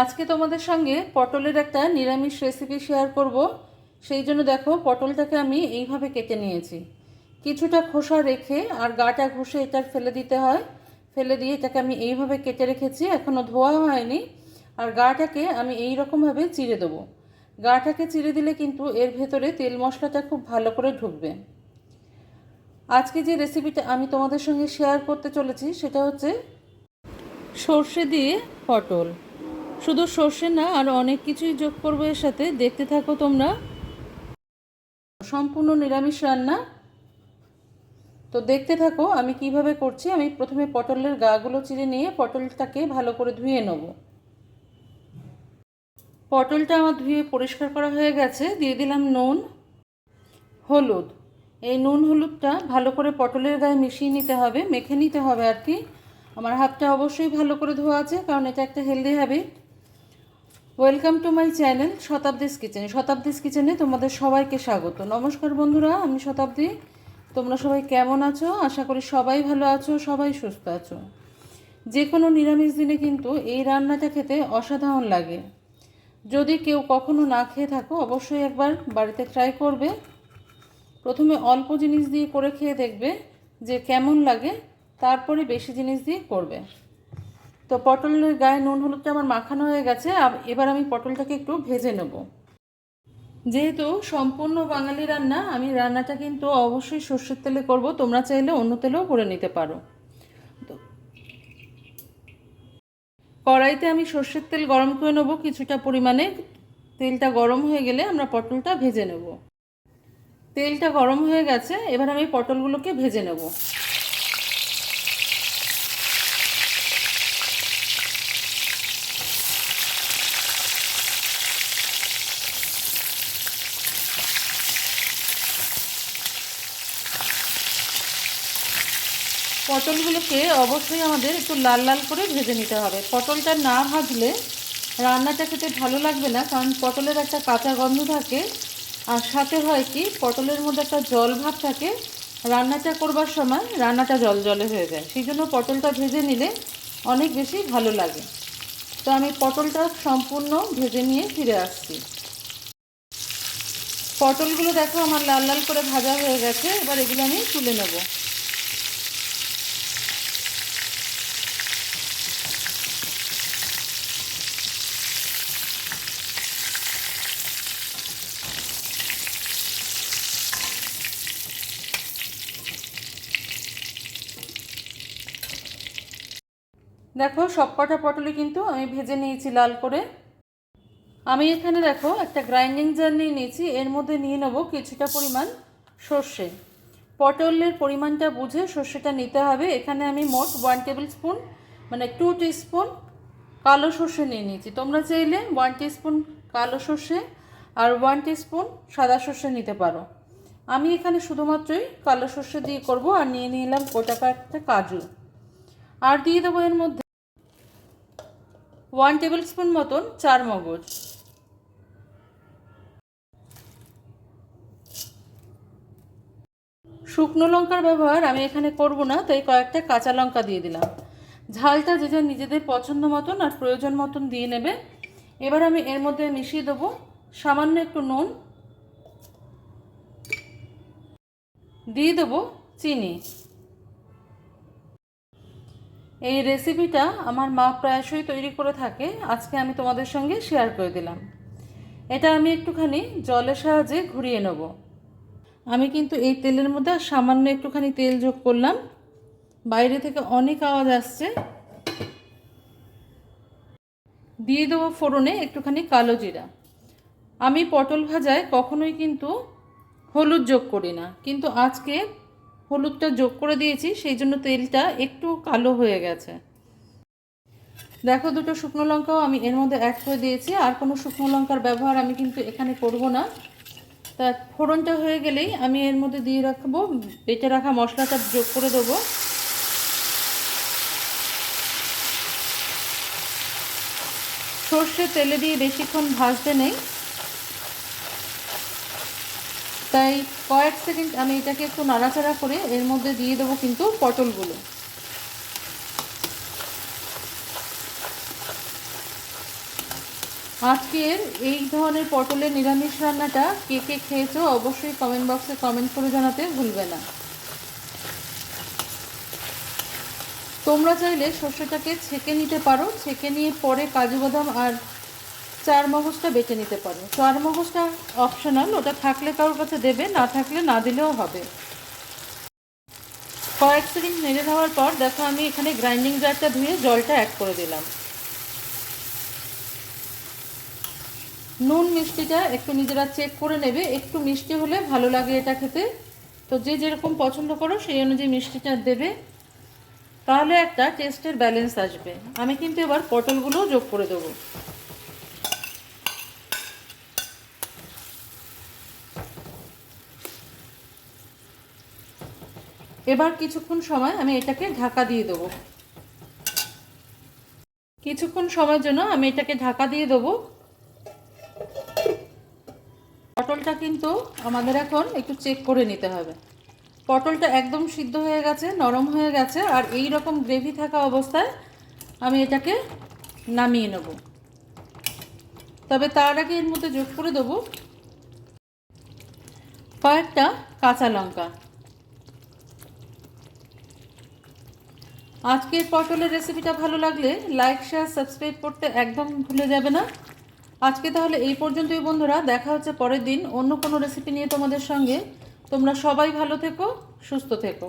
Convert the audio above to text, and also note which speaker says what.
Speaker 1: আজকে তোমাদের সঙ্গে পটলের একটা নিরামিষ রেসিপি শেয়ার করব। সেই জন্য দেখো, পটলটাকে আমি এইভাবে কেটে নিয়েছি। কিছুটা খোসা রেখে আর গাটা ঘষে এটা ফেলে দিতে হয়। ফেলে দিয়ে এটাকে আমি এইভাবে কেটে রেখেছি এখনও ধোয়া হয়নি। আর গাটাকে আমি এই রকমভাবে চিড়ে দেবো। গাটাকে চিড়ে দিলে কিন্তু এর ভেতরে তেল মশলাটা খুব ভালো করে ঢুকবে। আজকে যে রেসিপিটা আমি তোমাদের সঙ্গে শেয়ার করতে চলেছি, সেটা হচ্ছে সর্ষে দিয়ে পটল। শুধু সর্ষে না, আর অনেক কিছুই যোগ করব এর সাথে। দেখতে থাকো তোমরা। সম্পূর্ণ নিরামিষ রান্না। তো দেখতে থাকো, আমি কীভাবে করছি। আমি প্রথমে পটলের গাগুলো চিড়ে নিয়ে পটলটাকে ভালো করে ধুয়ে নেব। পটলটা আমার ধুয়ে পরিষ্কার করা হয়ে গেছে। দিয়ে দিলাম নুন, হলুদ। এই নুন, হলুদটা ভালো করে পটলের গায়ে মিশিয়ে নিতে হবে, মেখে নিতে হবে আর কি। আমার হাতটা অবশ্যই ভালো করে ধোয়া আছে, কারণ এটা একটা healthy habit welcome to my channel Shatabdi's kitchen Shatabdi's কিচেনে তোমাদের সবাইকে স্বাগত। নমস্কার বন্ধুরা, আমি শতাব্দী তোমরা সবাই কেমন আছো? আশা করি সবাই ভালো আছো, সবাই সুস্থ আছো। যে কোনো নিরামিষ দিনে কিন্তু এই রান্নাটা খেতে অসাধারণ লাগে। যদি কেউ কখনো না খেয়ে থাকো, অবশ্যই একবার বাড়িতে ট্রাই করবে। প্রথমে অল্প জিনিস দিয়ে করে খেয়ে দেখবে যে কেমন লাগে, তারপরে বেশি জিনিস দিয়ে করবে। তো পটলের গায়ে নুন হলুদটা আমার মাখানো হয়ে গেছে? এবার আমি পটলটাকে একটু ভেজে নেব। যেহেতু সম্পূর্ণ বাঙালি রান্না, আমি রান্নাটা কিন্তু অবশ্যই সর্ষের তেলে করব। তোমরা চাইলে অন্য তেলেও করে নিতে পারো। কড়াইতে আমি সর্ষের তেল গরম করে নেব কিছুটা পরিমাণে। তেলটা গরম হয়ে গেলে আমরা পটলটা ভেজে নেব। তেলটা গরম হয়ে গেছে, এবার আমি পটলগুলোকে ভেজে নেব। পটলগুলোকে অবশ্যই আমাদের একটু লাল লাল করে ভেজে নিতে হবে। পটলটা না ভাজলে রান্নাটা খেতে ভালো লাগবে না, কারণ পটলের একটা কাঁচা গন্ধ থাকে। আর সাথে হয় কি, পটলের মধ্যে একটা জল ভাব থাকে। রান্নাটা করবার সময় রান্নাটা জল জলে হয়ে যায়। সেই জন্য পটলটা ভেজে নিলে অনেক বেশি ভালো লাগে। তো আমি পটলটা সম্পূর্ণ ভেজে নিয়ে ফিরে আসছি। পটলগুলো দেখো আমার লাল লাল করে ভাজা হয়ে গেছে। এবার এগুলো আমি তুলে নেব। দেখো সব কটা পটলই কিন্তু আমি ভেজে নিয়েছি লাল করে। আমি এখানে দেখো একটা গ্রাইন্ডিং জার নিয়ে নিয়েছি, এর মধ্যে নিয়ে নেব কিছুটা পরিমাণ সর্ষে। পটলের পরিমাণটা বুঝে সর্ষেটা নিতে হবে। এখানে আমি মোট ওয়ান টেবিল স্পুন মানে টু স্পুন কালো সর্ষে নিয়ে নিয়েছি। তোমরা চাইলে ওয়ান স্পুন কালো সর্ষে আর ওয়ান স্পুন সাদা সর্ষে নিতে পারো। আমি এখানে শুধুমাত্রই কালো সর্ষে দিয়ে করব আর নিয়ে নিলাম গোটা কয়েকটা কাজু। আর দিয়ে দেবো এর মধ্যে ওয়ান টেবিল স্পুন মতন চার মগজ। শুকনো লঙ্কার ব্যবহার আমি এখানে করব না, তাই কয়েকটা কাঁচা লঙ্কা দিয়ে দিলাম। ঝালটা যে যার নিজেদের পছন্দ মতন আর প্রয়োজন মতন দিয়ে নেবে। এবার আমি এর মধ্যে মিশিয়ে দেবো সামান্য একটু নুন। দিয়ে দেবো চিনি। এই রেসিপিটা আমার মা প্রায়শই তৈরি করে থাকে। আজকে আমি তোমাদের সঙ্গে শেয়ার করে দিলাম। এটা আমি একটুখানি জলের সাহায্যে ঘুরিয়ে নেব। আমি কিন্তু এই তেলের মধ্যে সামান্য একটুখানি তেল যোগ করলাম। বাইরে থেকে অনেক আওয়াজ আসছে। দিয়ে দেবো ফোড়নে একটুখানি কালো জিরা। আমি পটল ভাজায় কখনোই কিন্তু হলুদ যোগ করি না। কিন্তু আজকে হলুদটা যোগ করে দিয়েছি, সেই জন্য তেলটা একটু কালো হয়ে গেছে। দেখো দুটো শুকনো লঙ্কাও আমি এর মধ্যে অ্যাড করে দিয়েছি, আর কোনো শুকনো লঙ্কার ব্যবহার আমি কিন্তু এখানে করব না। তা ফোড়নটা হয়ে গেলেই আমি এর মধ্যে দিয়ে রাখব, বেটে রাখা মশলাটা যোগ করে দেবো। সর্ষে তেলে দিয়ে বেশিক্ষণ ভাজতে নেই। তাই কয়েক সেকেন্ড আমি এটাকে একটু নাড়াচাড়া করে এর মধ্যে দিয়ে দেবো কিন্তু পটলগুলো। আজকের এই ধরনের পটলের নিরামিষ রান্নাটা কে কে খেয়েছো অবশ্যই কমেন্ট বক্সে কমেন্ট করে জানাতে ভুলবে না। তোমরা চাইলে সর্ষেটাকে ছেঁকে নিতে পারো। ছেঁকে নিয়ে পরে কাজু বাদাম আর চার মগজটা বেটে নিতে পারো। চার মগজটা অপশনাল ওটা থাকলে কারোর কাছে দেবে, না থাকলে না দিলেও হবে। কয়েক সেকেন্ড নেড়ে দেওয়ার পর, দেখো আমি এখানে গ্রাইন্ডিং জারটা ধুয়ে জলটা অ্যাড করে দিলাম। নুন মিষ্টিটা একটু নিজেরা চেক করে নেবে। একটু মিষ্টি হলে ভালো লাগে এটা খেতে। তো যে যেরকম পছন্দ করো, সেই অনুযায়ী মিষ্টিটা দেবে। তাহলে একটা টেস্টের ব্যালেন্স আসবে। আমি কিন্তু এবার পটলগুলোও যোগ করে দেবো। এবার কিছুক্ষণ সময় আমি এটাকে ঢাকা দিয়ে দেবো। কিছুক্ষণ সময়ের জন্য আমি এটাকে ঢাকা দিয়ে দেবো। পটলটা কিন্তু আমাদের এখন একটু চেক করে নিতে হবে। পটলটা একদম সিদ্ধ হয়ে গেছে, নরম হয়ে গেছে, আর এই রকম গ্রেভি থাকা অবস্থায় আমি এটাকে নামিয়ে নেব। তবে তার আগে এর মধ্যে যোগ করে দেবো কয়েকটা কাঁচা লঙ্কা। আজকের পটলের রেসিপিটা ভালো লাগলে লাইক শেয়ার সাবস্ক্রাইব করতে একদম ভুলে যাবে না। আজকে তাহলে এই পর্যন্তই বন্ধুরা, দেখা হচ্ছে পরের দিন অন্য কোনো রেসিপি নিয়ে তোমাদের সঙ্গে। তোমরা সবাই ভালো থেকো, সুস্থ থেকো।